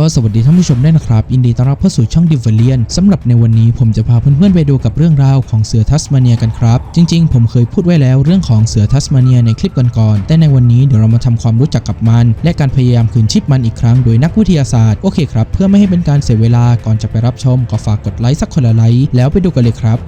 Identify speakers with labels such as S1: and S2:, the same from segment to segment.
S1: ก็สวัสดีท่านผู้ชมด้วยนะครับยินดีต้อนรับเข้าสู่ช่องดิวเลียนสำหรับในวันนี้ผมจะพาเพื่อนๆไปดูกับเรื่องราวของเสือทัสมาเนียกันครับ จริงๆ ผมเคยพูดไว้แล้วเรื่องของเสือทัสมาเนียในคลิปก่อนๆแต่ในวันนี้เดี๋ยวเรามาทำความรู้จักกับมัน และการพยายามคืนชีพมันอีกครั้งโดยนักวิทยาศาสตร์โอเคครับ เพื่อไม่ให้เป็นการเสียเวลาก่อนจะไปรับชมก็ฝากกดไลค์สักคนละไลค์แล้วไปดูกันเลยครับ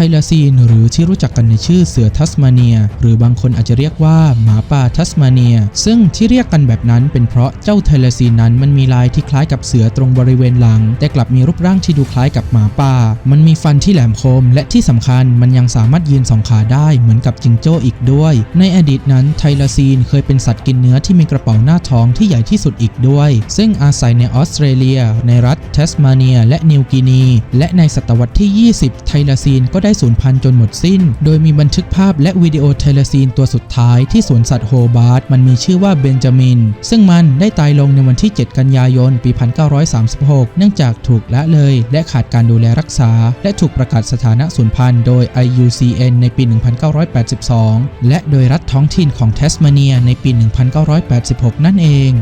S1: ทลาซีน หรือที่รู้จักกันในชื่อเสือทัสมาเนีย หรือบางคนอาจจะเรียกว่าหมาป่าทัสมาเนีย ซึ่งที่เรียกกันแบบนั้นเป็นเพราะเจ้าไทลาซีนนั้นมันมีลายที่คล้ายกับเสือตรงบริเวณหลัง แต่กลับมีรูปร่างที่ดูคล้ายกับหมาป่า มันมีฟันที่แหลมคม และที่สำคัญมันยังสามารถยืนสองขาได้เหมือนกับจิงโจ้อีกด้วย ในอดีตนั้นไทลาซีนเคยเป็นสัตว์กินเนื้อที่มีกระเป๋าหน้าท้องที่ใหญ่ที่สุดอีกด้วย ซึ่งอาศัยในออสเตรเลีย ในรัฐเทสมาเนีย และนิวกินี และในศตวรรษที่ 20 ไทลาซีนก็ได้ได้สูญพันธุ์จนหมดสิ้น โดยมีบันทึกภาพและวิดีโอไทลซีนตัวสุดท้ายที่สวนสัตว์โฮบาร์ตมันมีชื่อว่าเบนจามิน ซึ่งมันได้ตายลงในวันที่ 7 กันยายน ปี 1936 เนื่องจากถูกละเลย และขาดการดูแลรักษา และถูกประกาศสถานะสูญพันธุ์โดย IUCN ในปี 1982 และโดยรัฐท้องถิ่นของเทสมาเนียในปี 1986 นั่นเอง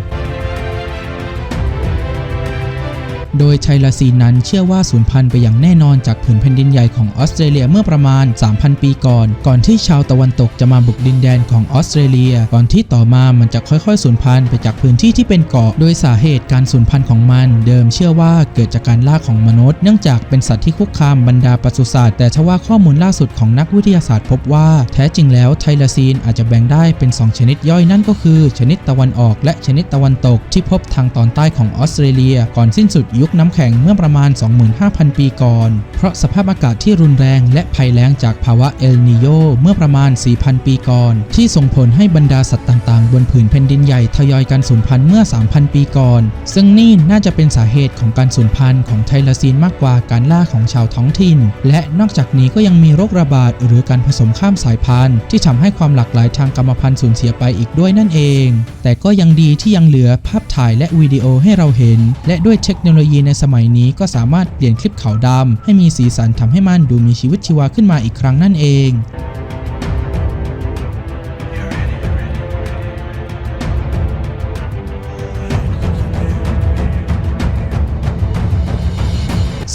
S1: โดยไทลาซีนนั้นเชื่อว่าสูญพันธุ์ไปอย่างแน่นอนจากผืนแผ่นดินใหญ่ของออสเตรเลียเมื่อประมาณ 3,000 ปีก่อน ก่อนที่ชาวตะวันตกจะมาบุกดินแดนของออสเตรเลีย ก่อนที่ต่อมามันจะค่อยๆสูญพันธุ์ไปจากพื้นที่ที่เป็นเกาะ โดยสาเหตุการสูญพันธุ์ของมัน เดิมเชื่อว่าเกิดจากการล่าของมนุษย์ เนื่องจากเป็นสัตว์ที่คุกคามบรรดาปศุสัตว์แต่ทว่าข้อมูลล่าสุดของนักวิทยาศาสตร์พบว่า แท้จริงแล้วไทลาซีนอาจจะแบ่งได้เป็น 2 ชนิดย่อยนั่นก็คือ ชนิดตะวันออกและชนิดตะวันตกที่พบทางตอนใต้ของออสเตรเลีย ก่อนสิ้นสุดยุคน้ำแข็งเมื่อประมาณ 25,000 ปีก่อน เพราะสภาพอากาศที่รุนแรงและภัยแล้งจากภาวะเอลนิโยเมื่อประมาณ 4,000 ปีก่อน ที่ส่งผลให้บรรดาสัตว์ต่างๆ บนผืนแผ่นดินใหญ่ทยอยการสูญพันธุ์เมื่อ 3,000 ปีก่อน ซึ่งนี่น่าจะเป็นสาเหตุของการสูญพันธุ์ของไทลาซีนมากกว่าการล่าของชาวท้องถิ่น และนอกจากนี้ก็ยังมีโรคระบาดหรือการผสมข้ามสายพันธุ์ ที่ทำให้ความหลากหลายทางกรรมพันธุ์สูญเสียไปอีกด้วยนั่นเอง แต่ก็ยังดีที่ยังเหลือภาพถ่ายและวิดีโอให้เราเห็น และด้วยเทคโนโลยียีในสมัยนี้ก็สามารถเปลี่ยนคลิปขาวดำให้มีสีสันทำให้มันดูมีชีวิตชีวาขึ้นมาอีกครั้งนั่นเอง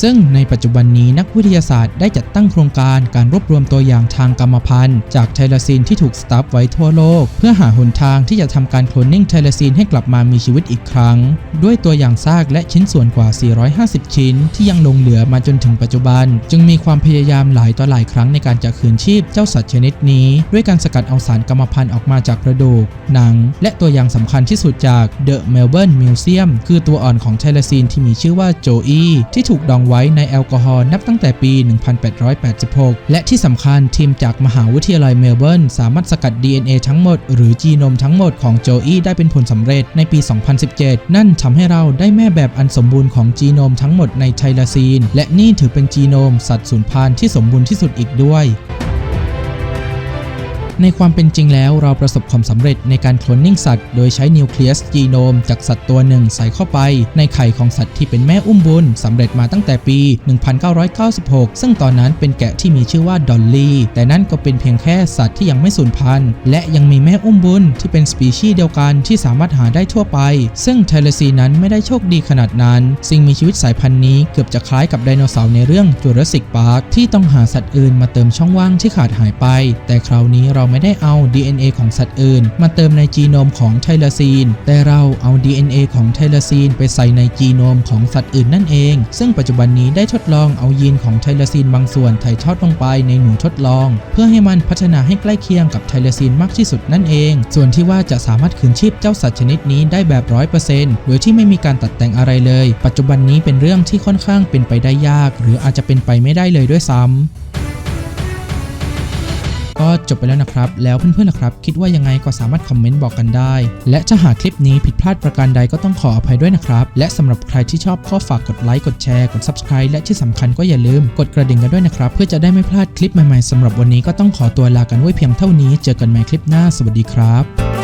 S1: ซึ่งในปัจจุบันนี้นักวิทยาศาสตร์ได้จัดตั้งโครงการการรวบรวมตัวอย่างทางกรรมพันธุ์ จากไทลาซีนที่ถูกสตัฟไว้ทั่วโลก เพื่อหาหนทางที่จะทำการโคลนนิ่งไทลาซีนให้กลับมามีชีวิตอีกครั้ง ด้วยตัวอย่างซากและชิ้นส่วนกว่า 450 ชิ้น ที่ยังหลงเหลือมาจนถึงปัจจุบัน จึงมีความพยายามหลายต่อหลายครั้งในการจะคืนชีพเจ้าสัตว์ชนิดนี้ ด้วยการสกัดเอาสารกรรมพันธุ์ออกมาจากกระดูก หนัง และตัวอย่างสำคัญที่สุดจาก The Melbourne Museum คือตัวอ่อนของไทลาซีนที่มีชื่อว่าโจอีที่ถูกดองไว้ไว้ในแอลกอฮอล์นับตั้งแต่ปี 1886 และที่สำคัญทีมจากมหาวิทยาลัยเมลเบิร์นสามารถสกัด DNA ทั้งหมด หรือจีโนมทั้งหมดของโจอีได้เป็นผลสำเร็จในปี 2017 นั่นทำให้เราได้แม่แบบอันสมบูรณ์ของจีโนมทั้งหมดในไทลาซีน และนี่ถือเป็นจีโนมสัตว์สูญพันธุ์ที่สมบูรณ์ที่สุดอีกด้วย ในความเป็นจริงแล้วเราประสบความสำเร็จในการโคลนนิ่งสัตว์ โดยใช้นิวเคลียสจีโนมจากสัตว์ตัวหนึ่งใส่เข้าไป ในไข่ของสัตว์ที่เป็นแม่อุ้มบุญสำเร็จมาตั้งแต่ปี 1996 ซึ่งตอนนั้นเป็นแกะที่มีชื่อว่าดอลลี่ แต่นั่นก็เป็นเพียงแค่สัตว์ที่ยังไม่สูญพันธุ์ และยังมีแม่อุ้มบุญที่เป็นสปีชีส์เดียวกันที่สามารถหาได้ทั่วไป ซึ่งไทเลซีนั้นไม่ได้โชคดีขนาดนั้น สิ่งมีชีวิตสายพันธุ์นี้เกือบจะคล้ายกับไดโนเสาร์ในเรื่องจูราสสิกพาร์คที่ต้องหาสัตว์อื่นมาเติมช่องว่างที่ขาดหายไป แต่คราวนี้เราราไม่ได้เอา DNA ของสัตว์อื่น มาเติมในจีโนมของไทลาซีน แต่เราเอา DNA ของไทลาซีน ไปใส่ในจีโนมของสัตว์อื่นนั่นเอง ซึ่งปัจจุบันนี้ได้ทดลองเอายีนของไทลาซีนบางส่วนถ่ายทอดลงไปในหนูทดลอง เพื่อให้มันพัฒนาให้ใกล้เคียงกับไทลาซีนมากที่สุดนั่นเอง ส่วนที่ว่าจะสามารถคืนชีพเจ้าสัตว์ชนิดนี้ได้แบบร้อยเปอร์เซ็นต์โดยที่ไม่มีการตัดแต่งอะไรเลย ปัจจุบันนี้เป็นเรื่องที่ค่อนข้างเป็นไปได้ยาก หรืออาจจะเป็นไปไม่ได้เลยด้วยซ้ำ ก็จบไปแล้วนะครับ แล้วเพื่อนๆนะครับ คิดว่ายังไงก็สามารถคอมเมนต์บอกกันได้ และถ้าหากคลิปนี้ผิดพลาดประการใดก็ต้องขออภัยด้วยนะครับ และสำหรับใครที่ชอบก็ฝากกดไลค์กดแชร์กด Subscribe และที่สำคัญก็อย่าลืมกดกระดิ่งกันด้วยนะครับ เพื่อจะได้ไม่พลาดคลิปใหม่ๆสำหรับวันนี้ก็ต้องขอตัวลากันไว้เพียงเท่านี้ เจอกันใหม่คลิปหน้า สวัสดีครับ